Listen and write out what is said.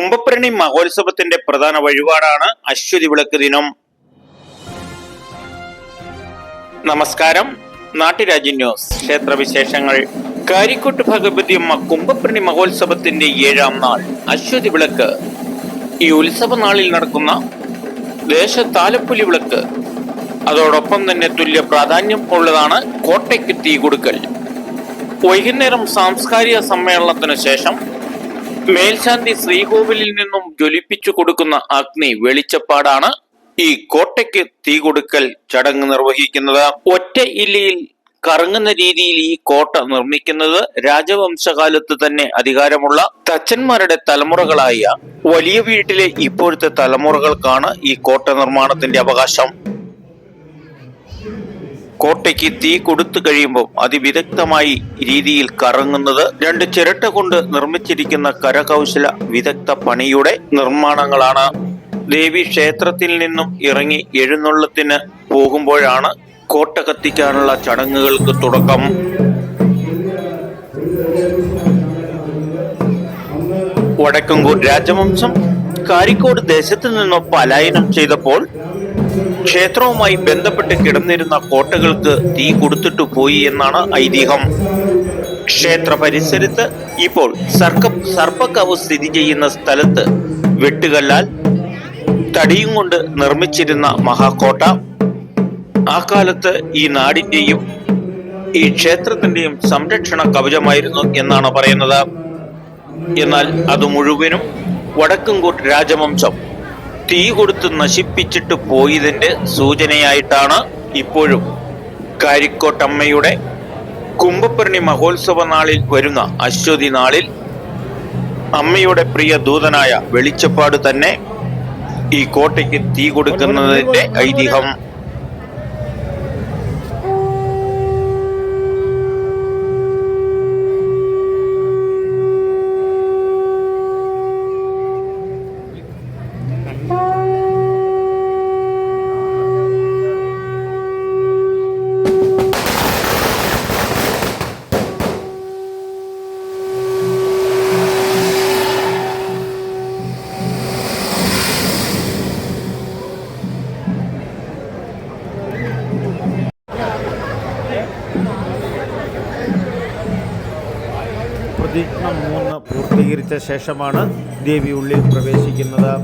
കുംഭപ്രണി മഹോത്സവത്തിന്റെ പ്രധാന വഴിപാടാണ് അശ്വതി വിളക്ക് ദിനം. നമസ്കാരം. നാട്ടുരാജ്യ ന്യൂസ്. ക്ഷേത്രവിശേഷങ്ങൾ. കാരിക്കോട്ട് ഭഗവതിയമ്മ കുംഭപ്രണി മഹോത്സവത്തിന്റെ ഏഴാം നാൾ അശ്വതി വിളക്ക്. ഈ ഉത്സവ നാളിൽ നടക്കുന്ന ദേശ താലപ്പുലി വിളക്ക്. അതോടൊപ്പം തന്നെ തുല്യ പ്രാധാന്യം ഉള്ളതാണ് കോട്ടയ്ക്ക് തീ കൊടുക്കൽ. വൈകുന്നേരം സാംസ്കാരിക സമ്മേളനത്തിന് ശേഷം മേൽശാന്തി ശ്രീകോവിലിൽ നിന്നും ജ്വലിപ്പിച്ചു കൊടുക്കുന്ന അഗ്നി വെളിച്ചപ്പാടാണ് ഈ കോട്ടയ്ക്ക് തീ കൊടുക്കൽ ചടങ്ങ് നിർവഹിക്കുന്നത്. ഒറ്റ ഇല്ലിയിൽ കറങ്ങുന്ന രീതിയിൽ ഈ കോട്ട നിർമ്മിക്കുന്നത് രാജവംശകാലത്ത് തന്നെ അധികാരമുള്ള തച്ചന്മാരുടെ തലമുറകളായ വലിയ വീട്ടിലെ ഇപ്പോഴത്തെ തലമുറകൾക്കാണ് ഈ കോട്ട നിർമ്മാണത്തിന്റെ അവകാശം. കോട്ടയ്ക്ക് തീ കൊടുത്തു കഴിയുമ്പോൾ അതിവിദഗ്ധമായി രീതിയിൽ കറങ്ങുന്നത് രണ്ട് ചിരട്ട കൊണ്ട് നിർമ്മിച്ചിരിക്കുന്ന കരകൗശല വിദഗ്ധ പണിയുടെ നിർമ്മാണങ്ങളാണ്. ദേവി ക്ഷേത്രത്തിൽ നിന്നും ഇറങ്ങി എഴുന്നള്ളത്തിന് പോകുമ്പോഴാണ് കോട്ട കത്തിക്കാനുള്ള ചടങ്ങുകൾക്ക് തുടക്കം. വടക്കങ്കൂർ രാജവംശം കാരിക്കോട് ദേശത്ത് നിന്നും പലായനം ചെയ്തപ്പോൾ ക്ഷേത്രവുമായി ബന്ധപ്പെട്ട് കിടന്നിരുന്ന കോട്ടകൾക്ക് തീ കൊടുത്തിട്ടു പോയി എന്നാണ് ഐതിഹ്യം. ക്ഷേത്ര പരിസരത്ത് ഇപ്പോൾ സർക്ക സർപ്പക്കാവ് സ്ഥിതി ചെയ്യുന്ന സ്ഥലത്ത് വെട്ടുകല്ലാൽ തടിയും കൊണ്ട് നിർമ്മിച്ചിരുന്ന മഹാകോട്ട. ആ കാലത്ത് ഈ നാടിന്റെയും ഈ ക്ഷേത്രത്തിന്റെയും സംരക്ഷണ കവചമായിരുന്നു എന്നാണ് പറയുന്നത്. എന്നാൽ അത് മുഴുവനും വടക്കുംകോട്ട് രാജവംശം തീ കൊടുത്ത് നശിപ്പിച്ചിട്ട് പോയതിന്റെ സൂചനയായിട്ടാണ് ഇപ്പോഴും കാരിക്കോട്ടമ്മയുടെ കുംഭപ്പരണി മഹോത്സവ നാളിൽ വരുന്ന അശ്വതി നാളിൽ അമ്മയുടെ പ്രിയ ദൂതനായ വെളിച്ചപ്പാട് തന്നെ ഈ കോട്ടയ്ക്ക് തീ കൊടുക്കുന്നതിന്റെ ഐതിഹ്യം. പ്രതിജ്ഞ മൂന്ന് പൂർത്തീകരിച്ച ശേഷമാണ് ദേവി ഉള്ളിൽ പ്രവേശിക്കുന്നത്